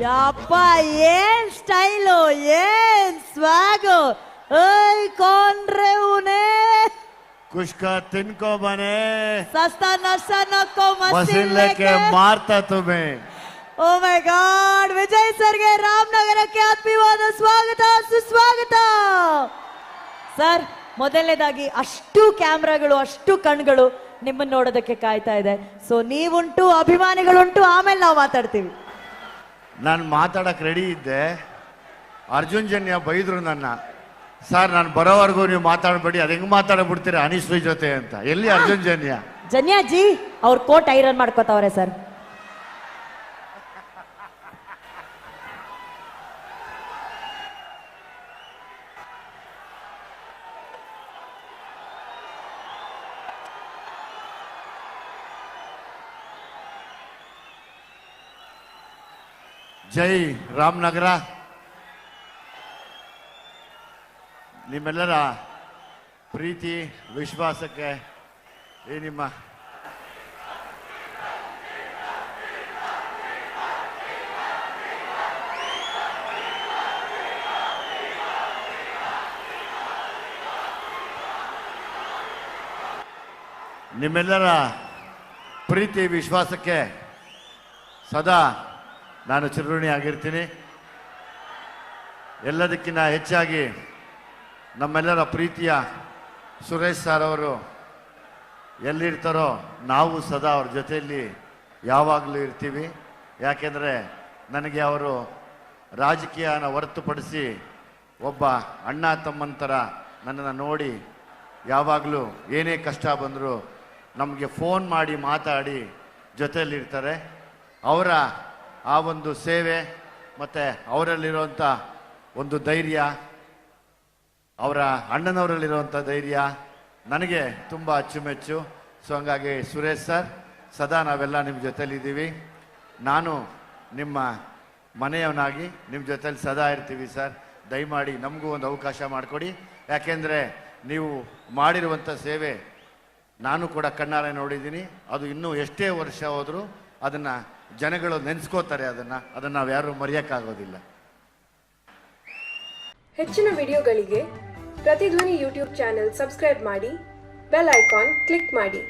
ಯಪ್ಪ ಏನ್ ಸ್ಟೈಲು ಏನ್ ಸ್ವಾಗು? ಏಯ್ ಕೊಂಡ್ರೆ ಉನೇ. ಕುಷ್ಕ ತಿನ್ಕೋ ಬನೆ ಸಸ್ತಾ ನಷ್ಟ ನಕ್ಕೋ ಮಾರ್ತಾ ತುಮೆ ಓ ಮೈ ಗಾಡ್ ವಿಜಯ್ ಸರ್ಗೆ ರಾಮನಗರಕ್ಕೆ ಆತ್ಮೀಯವಾದ ಸ್ವಾಗತ ಸುಸ್ವಾಗತ. ಸರ್ ಮೊದಲನೇದಾಗಿ ಅಷ್ಟು ಕ್ಯಾಮ್ರಾಗಳು ಅಷ್ಟು ಕಣ್ಗಳು ನಿಮ್ಮನ್ನ ನೋಡೋದಕ್ಕೆ ಕಾಯ್ತಾ ಇದೆ. ಸೊ ನೀವುಂಟು ಅಭಿಮಾನಿಗಳುಂಟು ಆಮೇಲೆ ನಾವು ಮಾತಾಡ್ತೀವಿ. ನಾನು ಮಾತಾಡಕ್ ರೆಡಿ ಇದ್ದೆ. ಅರ್ಜುನ್ ಜನ್ಯ ಬೈದ್ರು ನನ್ನ. ಸರ್, ನಾನು ಬರೋವರೆಗೂ ನೀವು ಮಾತಾಡಬೇಡಿ. ಅದು ಹೆಂಗೆ ಮಾತಾಡ್ಬಿಡ್ತೀರಾ ಅನಿಶ್ರೀ ಜೊತೆ ಅಂತ. ಎಲ್ಲಿ ಅರ್ಜುನ್ ಜನ್ಯ? ಜನ್ಯಾಜಿ, ಅವ್ರ ಕೋಟ್ ಐರನ್ ಮಾಡ್ಕೋತಾವ್ರೆ, ಸರ್. ಜೈ ರಾಮನಗರ ನಿಮ್ಮೆಲ್ಲರ ಪ್ರೀತಿ ವಿಶ್ವಾಸಕ್ಕೆ ಈ ನಿಮ್ಮ ನಿಮ್ಮೆಲ್ಲರ ಪ್ರೀತಿ ವಿಶ್ವಾಸಕ್ಕೆ ಸದಾ ನಾನು ಚಿರುಣಿ ಆಗಿರ್ತೀನಿ. ಎಲ್ಲದಕ್ಕಿಂತ ಹೆಚ್ಚಾಗಿ ನಮ್ಮೆಲ್ಲರ ಪ್ರೀತಿಯ ಸುರೇಶ್ ಸರ್ ಅವರು ಎಲ್ಲಿರ್ತಾರೋ ನಾವು ಸದಾ ಅವ್ರ ಜೊತೆಯಲ್ಲಿ ಯಾವಾಗಲೂ ಇರ್ತೀವಿ. ಯಾಕೆಂದರೆ ನನಗೆ ಅವರು ರಾಜಕೀಯನ ಹೊರತುಪಡಿಸಿ ಒಬ್ಬ ಅಣ್ಣ ತಮ್ಮನ ಥರ ನನ್ನನ್ನು ನೋಡಿ ಯಾವಾಗಲೂ ಏನೇ ಕಷ್ಟ ಬಂದರೂ ನಮಗೆ ಫೋನ್ ಮಾಡಿ ಮಾತಾಡಿ ಜೊತೆಯಲ್ಲಿರ್ತಾರೆ. ಅವರ ಆ ಒಂದು ಸೇವೆ ಮತ್ತು ಅವರಲ್ಲಿರುವಂಥ ಒಂದು ಧೈರ್ಯ, ಅವರ ಅಣ್ಣನವರಲ್ಲಿರುವಂಥ ಧೈರ್ಯ ನನಗೆ ತುಂಬ ಅಚ್ಚುಮೆಚ್ಚು. ಸೊ ಹಂಗಾಗಿ ಸುರೇಶ್ ಸರ್, ಸದಾ ನಾವೆಲ್ಲ ನಿಮ್ಮ ಜೊತೆಲಿದ್ದೀವಿ ನಾನು ನಿಮ್ಮ ಮನೆಯವನಾಗಿ ನಿಮ್ಮ ಜೊತೇಲಿ ಸದಾ ಇರ್ತೀವಿ ಸರ್. ದಯಮಾಡಿ ನಮಗೂ ಒಂದು ಅವಕಾಶ ಮಾಡಿಕೊಡಿ. ಯಾಕೆಂದರೆ ನೀವು ಮಾಡಿರುವಂಥ ಸೇವೆ ನಾನು ಕೂಡ ಕಣ್ಣಾರೆ ನೋಡಿದ್ದೀನಿ. ಅದು ಇನ್ನೂ ಎಷ್ಟೇ ವರ್ಷ ಹೋದರೂ ಅದನ್ನು ಜನಗಳು ನೆನೆಸ್ಕೋತಾರೆ ಅದನ್ನು. ಅದನ್ನು ನಾವು ಯಾರೂ ಮರೆಯೋಕ್ಕಾಗೋದಿಲ್ಲ. ಹೆಚ್ಚಿನ ವಿಡಿಯೋಗಳಿಗೆ ಪ್ರತಿಧ್ವನಿ ಯೂಟ್ಯೂಬ್ ಚಾನೆಲ್ ಸಬ್ಸ್ಕ್ರೈಬ್ ಮಾಡಿ, ಬೆಲ್ ಐಕಾನ್ ಕ್ಲಿಕ್ ಮಾಡಿ.